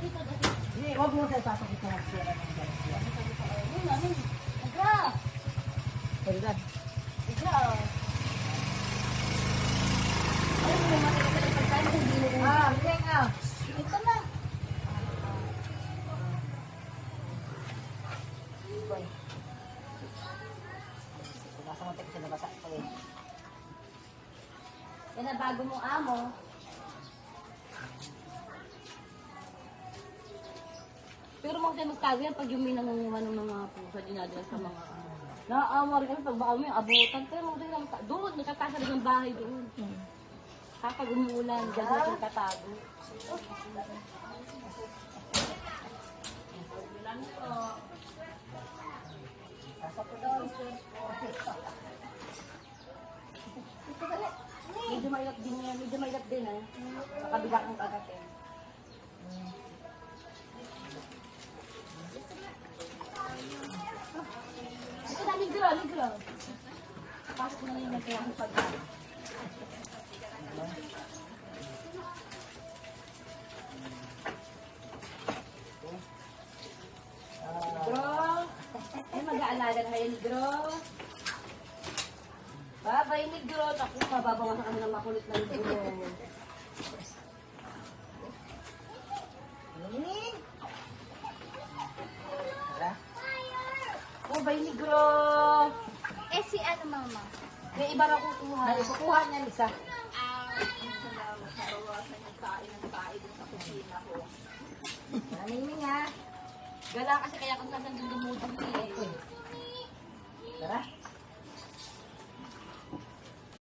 Hindi, huwag mo tayo pasok ito. Agra! Agra. Ayun, may makikita ng pagkain, hindi mo. Ah, bigyan ka. Ito na. Nasa mo tayo sa nabasa. Okay. Yan na bago mong amo. Pero mga tayo magtago yan pag yung may nangunguha ng mga pusa dinadala sa mga Naaamar kami pag baka may abutan. Pero mga tayo namta- doon, nakakasal ng bahay doon. Kapag umuulan, dyan. Ito dali. Medyo mailap din yan. Medyo mailap din ah. Sa kabila kong kagatin. Ligro. Pasok na yung nagkaya kong pagkain. Negro. Ay, mag-aalala kayo, Negro. Babay, Negro. Tapos mababawasan kami ng. Nining. Tara. Babay, Negro. Eh, si ano, mama? May iba na kukuha. Ay, kukuha niya, Lisa. Nining ha. Gala kasi kaya kung nasan din dumudumi eh. Tara.